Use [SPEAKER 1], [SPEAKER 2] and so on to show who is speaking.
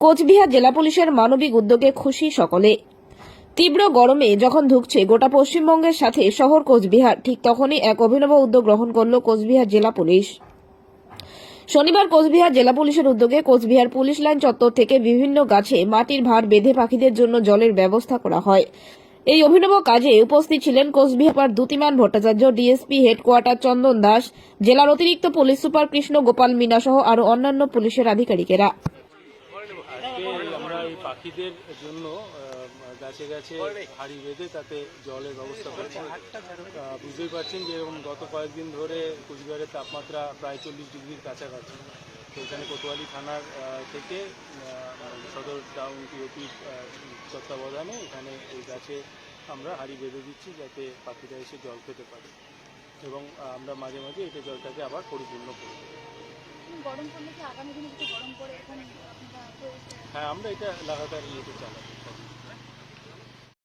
[SPEAKER 1] কোচবিহার জেলা পুলিশের মানবিক উদ্যোগে খুশি সকলে। তীব্র গরমে যখন ধুকছে, গোটা পশ্চিমবঙ্গের সাথে শহর কোচবিহার, ঠিক তখনই এক অভিনব উদ্যোগ গ্রহণ করল কোচবিহার জেলা পুলিশ। শনিবার কোচবিহার জেলা পুলিশের উদ্যোগে কোচবিহার পুলিশ লাইন চত্বর থেকে বিভিন্ন গাছে মাটির ভার বেঁধে পাখিদের জন্য জলের ব্যবস্থা করা হয়। এই অভিনব কাজে উপস্থিত ছিলেন কোচবিহার দ্যুতিমান ভট্টাচার্য, ডিএসপি হেডকোয়ার্টার চন্দন দাস, জেলার অতিরিক্ত পুলিশ সুপার কৃষ্ণ গোপাল মিনা সহ আরও অন্যান্য পুলিশের আধিকারিকেরা।
[SPEAKER 2] আজকে আমরা এই পাখিদের জন্য গাছে গাছে হাড়ি বেঁধে তাতে জলের ব্যবস্থা করছি। বুঝতেই পারছেন যে এরকম গত কয়েকদিন ধরে কুচবিহারের তাপমাত্রা প্রায় চল্লিশ ডিগ্রির কাছাকাছি। তো এখানে কোতোয়ালি থানার থেকে সদর টাউন টিওপি তত্ত্বাবধানে এখানে এই গাছে আমরা হাড়ি বেঁধে দিচ্ছি যাতে পাখিরা এসে জল খেতে পারে। এবং আমরা মাঝে মাঝে এটা জলটাকে আবার পরিপূর্ণ করি।
[SPEAKER 3] গরম পড়লে কি আগামী দিনে গরম
[SPEAKER 2] হ্যাঁ আমরা এটা লাগাতার ইয়েতে চালাবো